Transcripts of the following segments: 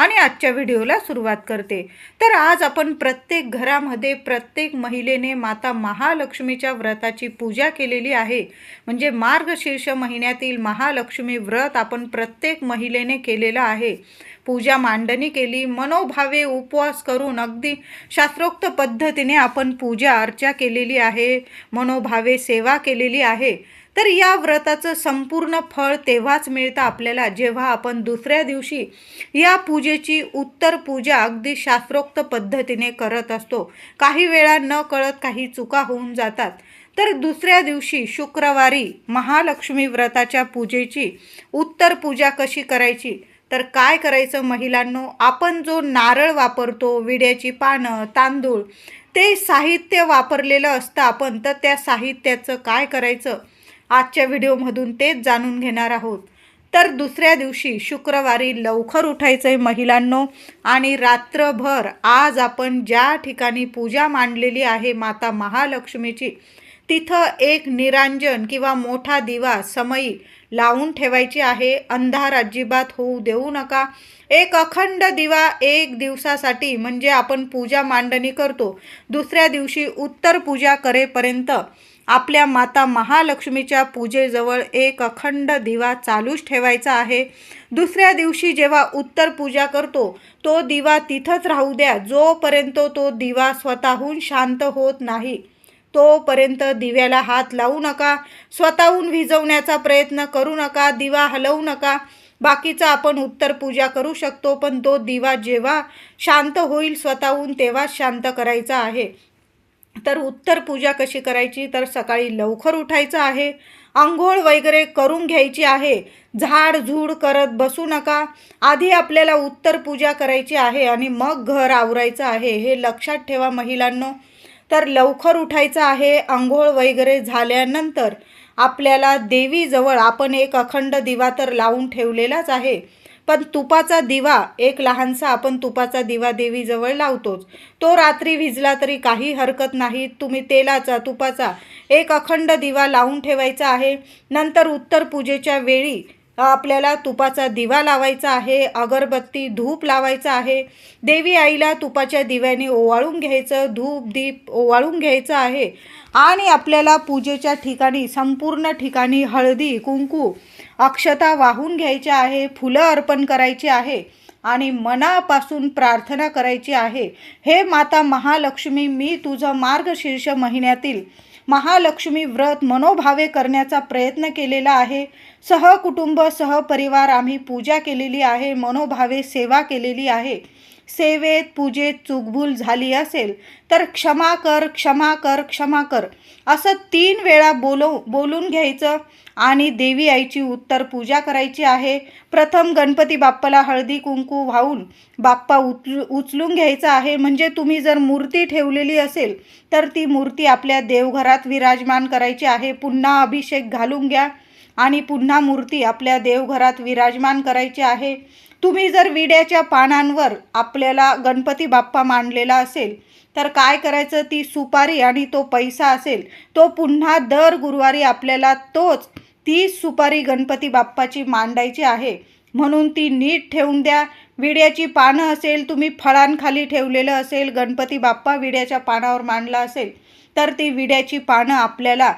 आणि आजच्या व्हिडिओला सुरुवात करते. तर आज आपण प्रत्येक घरामध्ये प्रत्येक महिलेने माता महालक्ष्मीच्या व्रताची पूजा केलेली आहे. म्हणजे मार्गशीर्ष महिन्यातील महालक्ष्मी व्रत आपण प्रत्येक महिलेने केलेलं आहे. पूजा मांडणी केली मनोभावे उपवास करून अगदी शास्त्रोक्त पद्धतीने आपण पूजा अर्चा केलेली आहे मनोभावे सेवा केलेली आहे. तर या व्रताचं संपूर्ण फळ तेव्हाच मिळतं आपल्याला जेव्हा आपण दुसऱ्या दिवशी या पूजेची उत्तर पूजा अगदी शास्त्रोक्त पद्धतीने करत असतो. काही वेळा न कळत काही चुका होऊन जातात. तर दुसऱ्या दिवशी शुक्रवारी महालक्ष्मी व्रताच्या पूजेची उत्तर पूजा कशी करायची? तर काय करायचं महिलांनो? आपण जो नारळ वापरतो विड्याची पानं तांदूळ ते साहित्य वापरलेलं असतं आपण तर त्या साहित्याचं काय करायचं? आजच्या व्हिडिओमधून तेच जाणून घेणार आहोत. तर दुसऱ्या दिवशी शुक्रवारी लवकर उठायचं आहे महिलांनो आणि रात्रभर आज आपण ज्या ठिकाणी पूजा मांडलेली आहे माता महालक्ष्मीची तिथं एक निरांजन किंवा मोठा दिवा समयी लावून ठेवायची आहे. अंधार अजिबात होऊ देऊ नका. एक अखंड दिवा एक दिवसासाठी म्हणजे आपण पूजा मांडणी करतो. दुसऱ्या दिवशी उत्तर पूजा करेपर्यंत आपल्या माता महालक्ष्मीच्या पूजेजवळ एक अखंड दिवा चालूच ठेवायचा आहे. दुसऱ्या दिवशी जेव्हा उत्तर पूजा करतो तो दिवा तिथंच राहू द्या. जोपर्यंत तो दिवा स्वतःहून शांत होत नाही तोपर्यंत दिव्याला हात लावू नका. स्वतःहून विजवण्याचा प्रयत्न करू नका. दिवा हलवू नका. बाकीचं आपण उत्तर पूजा करू शकतो पण तो दिवा जेव्हा शांत होईल स्वतःहून तेव्हाच शांत करायचा आहे. तर उत्तर पूजा कशी करायची? तर सकाळी लवकर उठायचं आहे. आंघोळ वगैरे करून घ्यायची आहे. झाड झूड करत बसू नका. आधी आपल्याला उत्तर पूजा करायची आहे आणि मग घर आवरायचं आहे. हे लक्षात ठेवा महिलांनो. तर लवकर उठायचं आहे. आंघोळ वगैरे झाल्यानंतर आपल्याला देवीजवळ आपण एक अखंड दिवा तर लावून ठेवलेलाच आहे. पण तुपाचा दिवा एक लहानसा आपण तुपाचा दिवा देवीजवळ लावतोच. तो रात्री विजला तरी काही हरकत नाही तुम्ही तेलाचा तुपाचा एक अखंड दिवा लावून ठेवायचा आहे. नंतर उत्तर पूजेच्या वेळी आपल्याला तुपाचा दिवा लावायचा आहे अगरबत्ती धूप लावायचा आहे. देवी आईला तुपाच्या दिव्याने ओवाळून घ्यायचं धूप दीप ओवाळून घ्यायचं आहे. आणि आपल्याला पूजेच्या ठिकाणी संपूर्ण ठिकाणी हळदी कुंकू अक्षता वाहून घ्यायच्या आहे फुलं अर्पण करायची आहे आणि मनापासून प्रार्थना करायची आहे. हे माता महालक्ष्मी मी तुझं मार्गशीर्ष महिन्यातील महालक्ष्मी व्रत मनोभावे करण्याचा प्रयत्न केलेला आहे. सहकुटुंब सहपरिवार आम्ही पूजा केलेली आहे मनोभावे सेवा केलेली आहे. सेवेत पूजेत चुकभूल झाली असेल तर क्षमा कर क्षमा कर क्षमा कर. असं तीन वेळा बोलव बोलून घ्यायचं आणि देवी आईची उत्तर पूजा करायची आहे. प्रथम गणपती बाप्पाला हळदी कुंकू वाहून बाप्पा उचलू उचलून घ्यायचा आहे. म्हणजे तुम्ही जर मूर्ती ठेवलेली असेल तर ती मूर्ती आपल्या देवघरात विराजमान करायची आहे. पुन्हा अभिषेक घालून घ्या आणि पुन्हा मूर्ती आपल्या देवघरात विराजमान करायची आहे. तुम्ही जर विड्याच्या पानांवर आपल्याला गणपती बाप्पा मांडलेला असेल तर काय करायचं? ती सुपारी आणि तो पैसा असेल तो पुन्हा दर गुरुवारी आपल्याला तोच तीच सुपारी गणपती बाप्पाची मांडायची आहे. म्हणून ती नीट ठेवून द्या. विड्याची पानं असेल तुम्ही फळांखाली ठेवलेलं असेल गणपती बाप्पा विड्याच्या पानावर मांडला असेल तर ती विड्याची पानं आपल्याला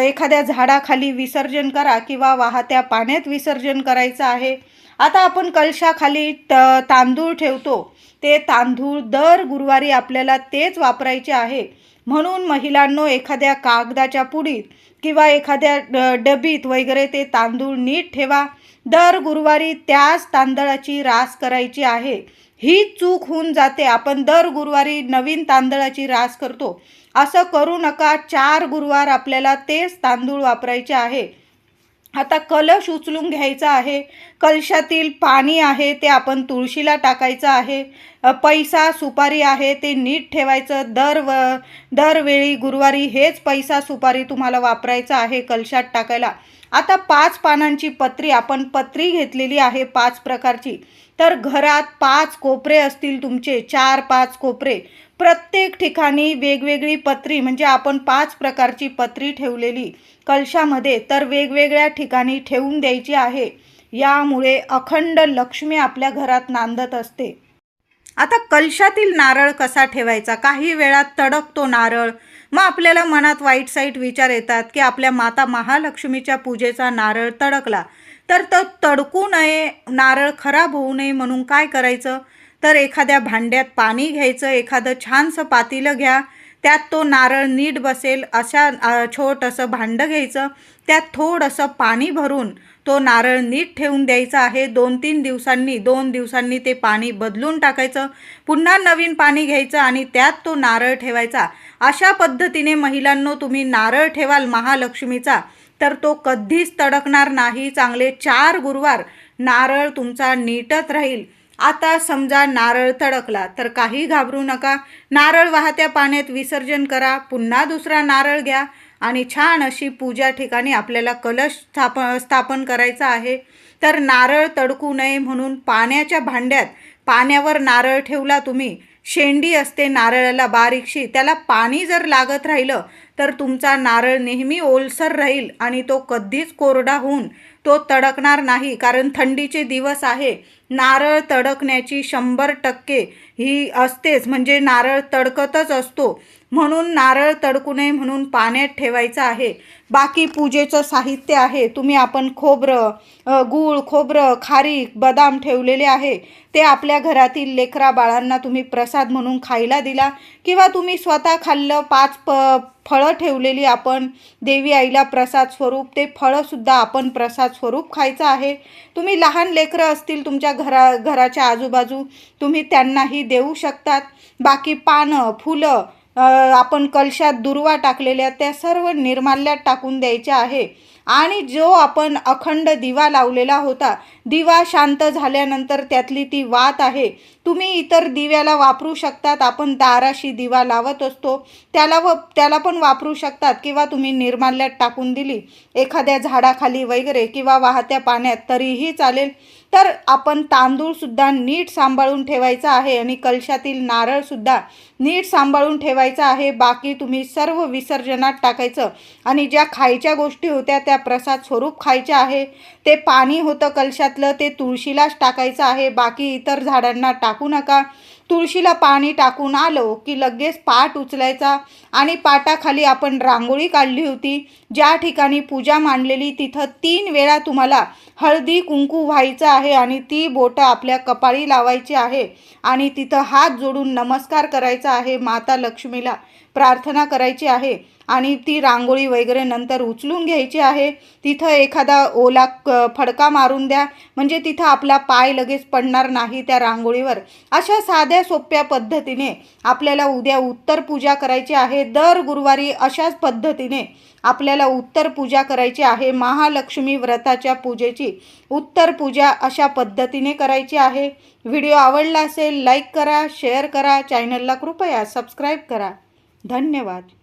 एखाद्या झाडाखाली विसर्जन करा किंवा वाहत्या पाण्यात विसर्जन करायचं आहे. आता आपण कलशाखाली त तांदूळ ठेवतो. ते तांदूळ दर गुरुवारी आपल्याला तेच वापरायचे आहे. म्हणून महिलांनो एखाद्या कागदाच्या पुडीत किंवा एखाद्या डबीत वगैरे ते तांदूळ नीट ठेवा. दर गुरुवारी त्याच तांदळाची रास करायची आहे. ही चूक होऊन जाते. आपण दर गुरुवारी नवीन तांदळाची रास करतो. असं करू नका. चार गुरुवार आपल्याला तेच तांदूळ वापरायचे आहे. आता कलश उचलून घ्यायचा आहे. कलशातील पाणी आहे ते आपण तुळशीला टाकायचं आहे. पैसा सुपारी आहे ते नीट ठेवायचं. दर व दरवेळी गुरुवारी हेच पैसा सुपारी तुम्हाला वापरायचं आहे कलशात टाकायला. आता पाच पानांची पत्री आपण पत्री घेतलेली आहे पाच प्रकारची. तर घरात पाच कोपरे असतील तुमचे चार पाच कोपरे. प्रत्येक ठिकाणी वेगवेगळी पत्री म्हणजे आपण पाच प्रकारची पत्री ठेवलेली कलशामध्ये तर वेगवेगळ्या ठिकाणी ठेवून द्यायची आहे. यामुळे अखंड लक्ष्मी आपल्या घरात नांदत असते. आता कलशातील नारळ कसा ठेवायचा? काही वेळात तडकतो नारळ. मग आपल्याला मनात वाईट साईट विचार येतात की आपल्या माता महालक्ष्मीच्या पूजेचा नारळ तडकला. तर तो तडकू नये नारळ खराब होऊ नये म्हणून काय करायचं? तर एखाद्या भांड्यात पाणी घ्यायचं एखादं छानसं पातीलं घ्या. त्यात तो नारळ नीट बसेल अशा छोटंसं भांडं घ्यायचं त्यात थोडंसं पाणी भरून तो नारळ नीट ठेवून द्यायचा आहे. दोन तीन दिवसांनी दोन दिवसांनी ते पाणी बदलून टाकायचं. पुन्हा नवीन पाणी घ्यायचं आणि त्यात तो नारळ ठेवायचा. अशा पद्धतीने महिलांनो तुम्ही नारळ ठेवाल महालक्ष्मीचा तर तो कधीच तडकणार नाही. चांगले चार गुरुवार नारळ तुमचा नीटच राहील. आता समजा नारळ तडकला तर काही घाबरू नका. नारळ वाहत्या पाण्यात विसर्जन करा. पुन्हा दुसरा नारळ घ्या आणि छान अशी पूजा ठिकाणी आपल्याला कलश स्थाप स्थापन करायचा आहे. तर नारळ तडकू नये म्हणून पाण्याच्या भांड्यात पाण्यावर नारळ ठेवला तुम्ही. शेंडी असते नारळाला बारीकशी. त्याला पाणी जर लागत राहिलं तर तुमचा नारळ नेहमी ओलसर राहील आणि तो कधीच कोरडा होऊन तो तडकणार नाही कारण थंडीचे दिवस आहे. नारळ तडकण्याची शंभर टक्के ही असतेच. म्हणजे नारळ तडकतच असतो. म्हणून नारळ तडकू नये म्हणून पाण्यात ठेवायचं आहे. बाकी पूजेचं साहित्य आहे. तुम्ही आपण खोबरं गूळ खोबरं खारीक बदाम ठेवलेले आहे. ते आपल्या घरातील लेकरा बाळांना तुम्ही प्रसाद म्हणून खायला दिला किंवा तुम्ही स्वतः खाल्लं पाच प फळं ठेवलेली आपण देवी आईला प्रसाद स्वरूप ते फळंसुद्धा आपण प्रसाद स्वरूप खायचं आहे. तुम्ही लहान लेकरं असतील तुमच्या घरा घराच्या आजूबाजू तुम्ही त्यांनाही देऊ शकतात. बाकी पानं फुलं आपण कलशात दुर्वा टाकलेल्या त्या सर्व निर्माल्यात टाकून द्यायच्या आहे. आणि जो आपण अखंड दिवा लावलेला होता दिवा शांत झाल्यानंतर त्यातली ती वात आहे. तुम्ही इतर दिव्याला वापरू शकतात आपण दाराशी दिवा लावत असतो. त्याला व त्याला पण वापरू शकतात किंवा तुम्ही निर्माल्यात टाकून दिली. एखाद्या झाडाखाली वगैरे किंवा वाहत्या पाण्यात तरीही चालेल. तर आपण तांदूळसुद्धा नीट सांभाळून ठेवायचा आहे आणि कलशातील नारळसुद्धा नीट सांभाळून ठेवायचा आहे. बाकी तुम्ही सर्व विसर्जनात टाकायचं आणि ज्या खायच्या गोष्टी होत्या त्या प्रसाद स्वरूप खायच्या आहे. ते पाणी होतं कलशातलं ते तुळशीलाच टाकायचं आहे. बाकी इतर झाडांना टाकू नका. तुळशीला पाणी टाकून आलो की लगेच पाट उचलायचा आणि पाटाखाली आपण रांगोळी काढली होती. ज्या ठिकाणी पूजा मांडलेली तिथं तीन वेळा तुम्हाला हळदी कुंकू व्हायचं आहे आणि ती बोटं आपल्या कपाळी लावायची आहे आणि तिथं हात जोडून नमस्कार करायचा आहे माता लक्ष्मीला प्रार्थना करायची आहे. आणि ती रांगोळी वगैरे नंतर उचलून घ्यायची आहे. तिथं एखादा ओला क फडका मारून द्या. म्हणजे तिथं आपला पाय लगेच पडणार नाही त्या रांगोळीवर. अशा साध्या सोप्या पद्धतीने आपल्याला उद्या उत्तर पूजा करायची आहे. दर गुरुवारी अशाच पद्धतीने आपल्याला उत्तर पूजा करायची आहे. महालक्ष्मी व्रताच्या पूजेची उत्तर पूजा अशा पद्धतीने करायची आहे. व्हिडिओ आवडला असेल लाईक करा शेअर करा चॅनलला कृपया सबस्क्राईब करा. धन्यवाद.